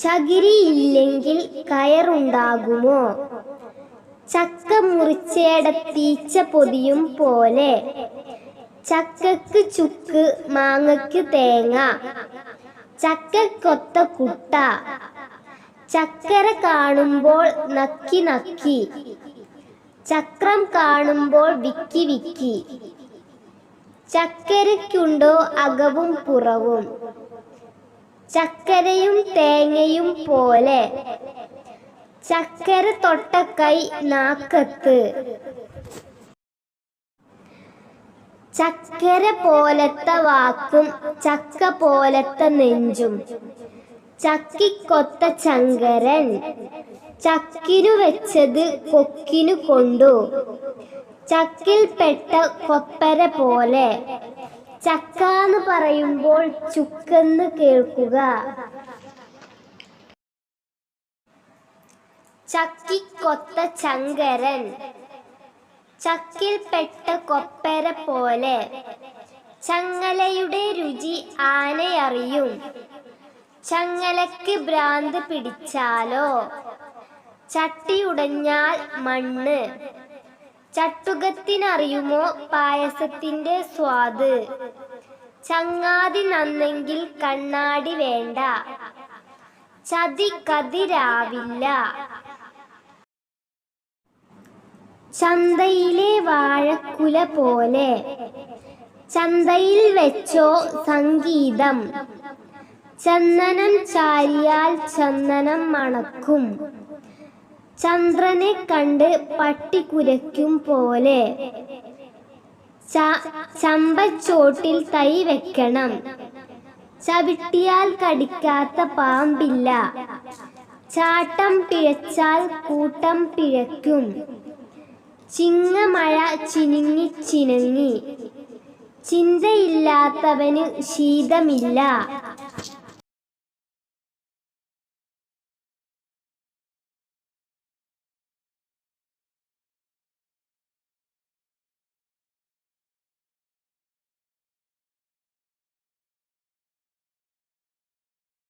ചകിരിയില്ലെങ്കിൽ കയറുണ്ടാകുമോ? ചക്ക മുറിച്ചേടത്തീച്ച പൊതിയും പോലെ. ചക്കക്ക് ചുക്ക് മാങ്ങയ്ക്ക് തേങ്ങ. ചക്കക്കൊത്ത കുട്ട. ചക്കര കാണുമ്പോൾ നക്കി നക്കി. ചക്രം കാണുമ്പോൾ വിക്കി വിക്കി. ചക്കരയ്ക്കുണ്ടോ അകവും പുറവും? ചക്കരയും തേങ്ങയും പോലെ. ചക്കര തൊട്ടക്കൈ നാക്കത്ത്. ചക്കര പോലത്തെ വാക്കും ചക്ക പോലത്തെ നെഞ്ചും. ചക്കിക്കൊത്ത ചങ്കരൻ ചക്കിനു വെച്ചത് കൊക്കിനു കൊണ്ടു. ചക്കിൽപ്പെട്ട കൊപ്പര പോലെ. ചക്കാന്ന് പറയുമ്പോൾ ചുക്കെന്ന് കേൾക്കുക. ചക്കിക്കൊത്ത ചങ്കരൻ. ചക്കിൽപ്പെട്ട കൊപ്പര പോലെ. ചങ്ങലയുടെ രുചി ആനയറിയും. ചങ്ങലക്ക് ഭ്രാന്ത് പിടിച്ചാലോ? ചട്ടിയുടഞ്ഞാൽ മണ്ണ്. ചട്ടുകത്തിനറിയുമോ പായസത്തിന്റെ സ്വാദ്? ചങ്ങാതി നന്നെങ്കിൽ കണ്ണാടി വേണ്ട. ചതി കതിരാവില്ല. ചന്തയിലെ വാഴക്കുല പോലെ ചന്തയിൽ വെച്ചോ സംഗീതം. ചന്ദനം ചാരിയാൽ ചന്ദനം മണക്കും. ചന്ദ്രനെ കണ്ട് പട്ടി കുരയ്ക്കും പോലെ. ചമ്പച്ചോട്ടിൽ തൈ വെക്കണം. ചവിട്ടിയാൽ കടിക്കാത്ത പാമ്പില്ല. ചാട്ടം പിഴച്ചാൽ കൂട്ടം പിഴയ്ക്കും. ചിങ്ങമഴ ചിനുങ്ങി ചിനുങ്ങി. ചിന്തയില്ലാത്തവന് ശീതമില്ല.